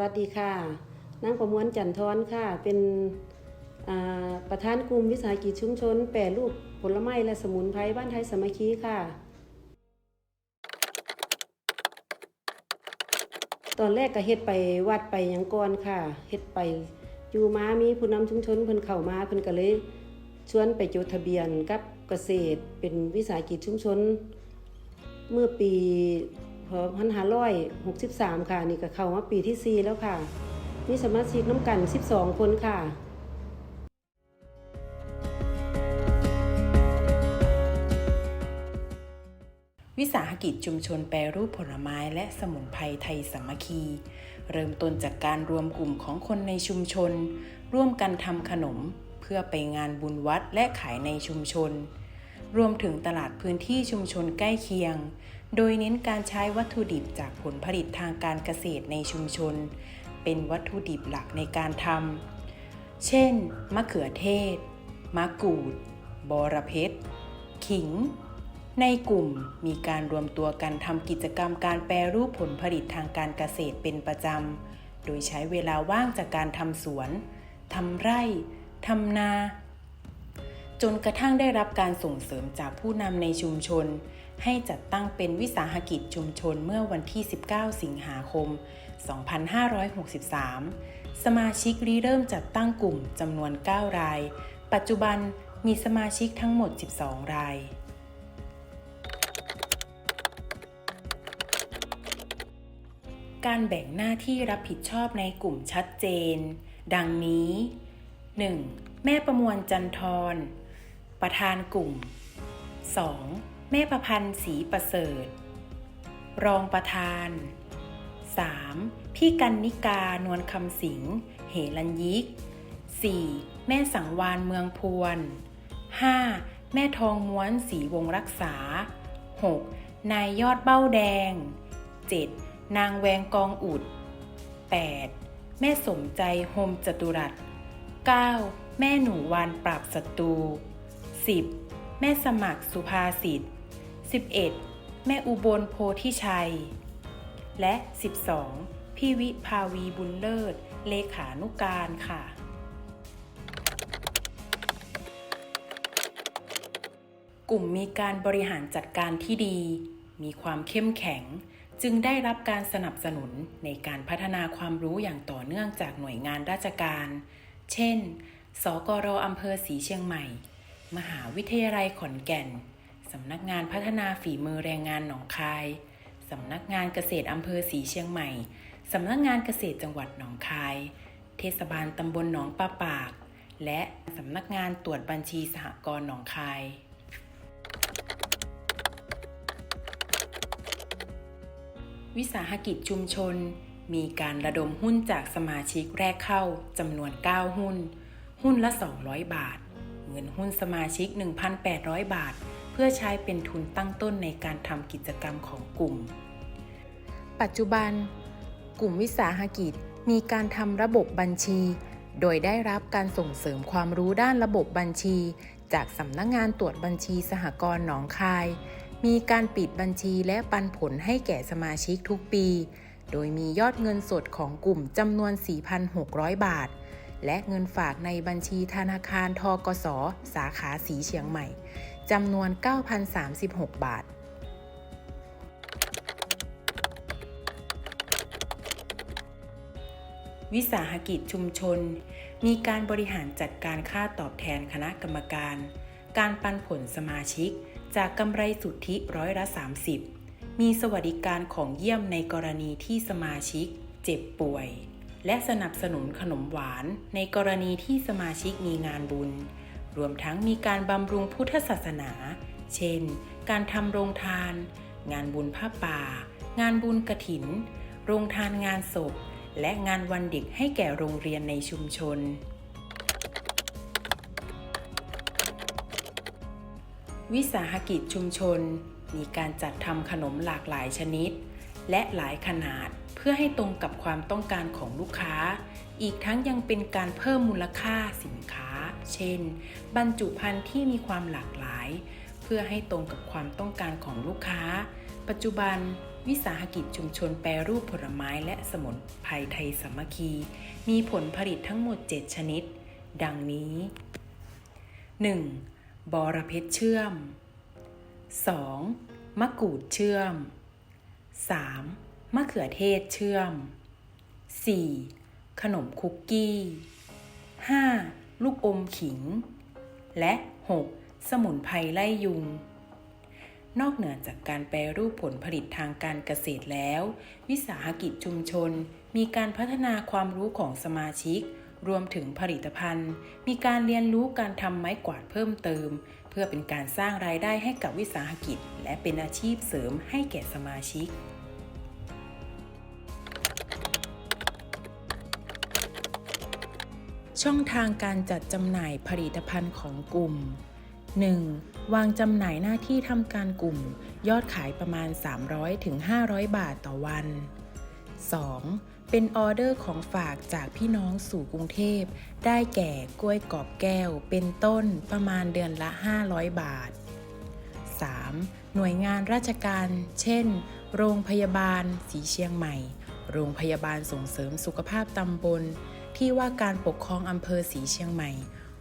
วัสดีค่ะนางประมวลจันทร์ค่ะ เป็นประธานกลุ่มวิสาหกิจชุมชน แปรรูปผลไม้และสมุนไพรบ้านไทยสามัคคีค่ะ ตอนแรกก็เฮ็ดไปวัดไปยังก่อนค่ะเฮ็ดไปอยู่มามีผู้นำชุมชนเพิ่นเข้ามาเพิ่นก็เลยชวนไปจดทะเบียนกับเกษตรเป็นวิสาหกิจชุมชน เมื่อปี พ2563ค่ะ นี่ก็เข้ามาปีที่4แล้วค่ะ มีสมาชิกน้ำกัน12คนค่ะวิสาหกิจชุมชนแปรรูปผลไม้และสมุนไพรไทยสามัคคี เริ่มต้นจากการรวมกลุ่มของคนในชุมชน ร่วมกันทำขนม เพื่อไปงานบุญวัดและขายในชุมชน รวมถึงตลาดพื้นที่ชุมชนใกล้เคียง โดยเน้นการใช้วัตถุดิบจากผลผลิตทางการเกษตรในชุมชน เป็นวัตถุดิบหลักในการทำ เช่น มะเขือเทศ มะกรูด บอระเพ็ด ขิง ในกลุ่มมีการรวมตัวกันทำกิจกรรมการแปรรูปผลผลิตทางการเกษตรเป็นประจำ โดยใช้เวลาว่างจากการทำสวน ทำไร่ ทำนา จนกระทั่งได้รับการส่งเสริมจากผู้นำในชุมชน ให้จัดตั้งเป็นวิสาหกิจชุมชนเมื่อวันที่ 19 สิงหาคม 2563 สมาชิกริเริ่มจัดตั้งกลุ่มจำนวน 9 ราย ปัจจุบันมีสมาชิกทั้งหมด 12 รายการแบ่งหน้าที่รับผิดชอบในกลุ่มชัดเจน ดังนี้ 1. แม่ประมวลจันทร ประธานกลุ่ม 2. แม่ประพันธ์ศรีประเสริฐ รองประธาน 3. พี่กันนิกานวลคำสิงเหรัญยิก 4. แม่สังวานเมืองพวน 5. แม่ทองม้วนสีวงรักษา 6. นายยอดเบ้าแดง 7. นางแวงกองอุด 8. แม่สมใจโฮมจตุรัส 9. แม่หนูวานปราบศัตรู 10. แม่สมัครสุภาษิต 11. แม่อุบลโพธิชัย และ 12. พี่วิภาวีบุญเลิศ เลขานุการค่ะกลุ่มมีการบริหารจัดการที่ดี มีความเข้มแข็ง จึงได้รับการสนับสนุนในการพัฒนาความรู้อย่างต่อเนื่องจากหน่วยงานราชการ เช่น สกรอำเภอสีเชียงใหม่ มหาวิทยาลัยขอนแก่น สำนักงานพัฒนาฝีมือแรงงานหนองคาย สำนักงานเกษตรอำเภอสีเชียงใหม่ สำนักงานเกษตรจังหวัดหนองคาย เทศบาลตำบลหนองปลาปาก และสำนักงานตรวจบัญชีสหกรณ์หนองคายวิสาหกิจชุมชน มีการระดมหุ้นจากสมาชิกแรกเข้าจำนวน 9 หุ้น หุ้นละ 200 บาท เงินหุ้นสมาชิก 1,800 บาท พื่อใช้เป็นทุนตั้งต้นในการทำกิจกรรมของกลุ่ม ปัจจุบัน กลุ่มวิสาหกิจมีการทำระบบบัญชี โดยได้รับการส่งเสริมความรู้ด้านระบบบัญชี จากสำนักงงานตรวจบัญชีสหกรณ์หนองคาย มีการปิดบัญชีและปันผลให้แก่สมาชิกทุกปี โดยมียอดเงินสดของกลุ่มจำนวน 4,600 บาทและเงินฝากในบัญชีธนาคารทกส สาขาสีเชียงใหม่ จำนวน 9,036 บาท วิสาหกิจชุมชน มีการบริหารจัดการค่าตอบแทนคณะกรรมการ การปันผลสมาชิก จากกำไรสุทธิร้อยละ 30 มีสวัสดิการของเยี่ยมในกรณีที่สมาชิก เจ็บป่วย และสนับสนุนขนมหวานในกรณีที่สมาชิกมีงานบุญ รวมทั้งมีการบำรุงพุทธศาสนา เช่น การทำโรงทาน งานบุญผ้าป่า งานบุญกระถิน โรงทานงานศพ และงานวันเด็กให้แก่โรงเรียนในชุมชน วิสาหกิจชุมชน มีการจัดทำขนมหลากหลายชนิด และหลายขนาดเพื่อให้ตรงกับความต้องการของลูกค้า อีกทั้งยังเป็นการเพิ่มมูลค่าสินค้า เช่น บรรจุภัณฑ์ที่มีความหลากหลาย เพื่อให้ตรงกับความต้องการของลูกค้า ปัจจุบัน วิสาหกิจชุมชนแปรรูปผลไม้และสมุนไพรไทยสามัคคี มีผลผลิตทั้งหมด 7 ชนิด ดังนี้ 1. บอระเพ็ดเชื่อม 2. มะกรูดเชื่อม 3. มะเขือเทศเชื่อม 4. ขนมคุกกี้ 5. ลูกอมขิง และ 6. สมุนไพรไล่ยุง นอกเหนือจากการแปรรูปผลผลิตทางการเกษตรแล้ว วิสาหกิจชุมชน มีการพัฒนาความรู้ของสมาชิก รวมถึงผลิตภัณฑ์ มีการเรียนรู้การทำไม้กวาดเพิ่มเติม เพื่อเป็นการสร้างรายได้ให้กับวิสาหกิจ และเป็นอาชีพเสริมให้แก่สมาชิก ช่องทางการจัดจำหน่ายผลิตภัณฑ์ของกลุ่ม 1. วางจำหน่ายหน้าที่ทำการกลุ่ม ยอดขายประมาณ 300-500ถึง500 บาทต่อวัน 2. เป็นออเดอร์ของฝากจากพี่น้องสู่กรุงเทพ ได้แก่กล้วยกรอบแก้ว เป็นต้นประมาณเดือนละ 500 บาท 3. หน่วยงานราชการ เช่น โรงพยาบาล สีเชียงใหม่ โรงพยาบาลส่งเสริมสุขภาพตำบล ที่ว่าการปกครองอำเภอสีเชียงใหม่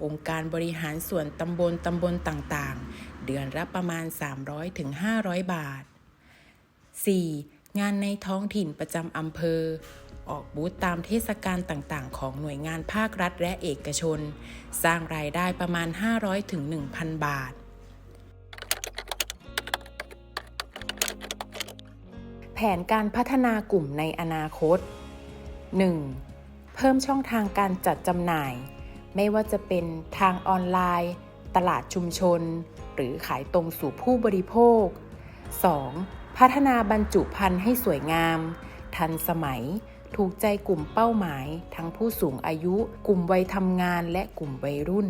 องค์การบริหารส่วนตำบลตำบลต่างๆ เดือนละประมาณ 300-500ถึงบาท 4. งานในท้องถิ่นประจำอำเภอ ออกบูธตามเทศกาลต่างๆ ของหน่วยงานภาครัฐและเอกชน สร้างรายได้ประมาณ 500ถึง1,000 บาท แผนการพัฒนากลุ่มในอนาคต 1. เพิ่มช่องทางการจัดจำหน่าย ไม่ว่าจะเป็นทางออนไลน์ ตลาดชุมชน หรือขายตรงสู่ผู้บริโภค 2. พัฒนาบรรจุภัณฑ์ให้สวยงาม ทันสมัย ถูกใจกลุ่มเป้าหมาย ทั้งผู้สูงอายุ กลุ่มวัยทำงานและกลุ่มวัยรุ่น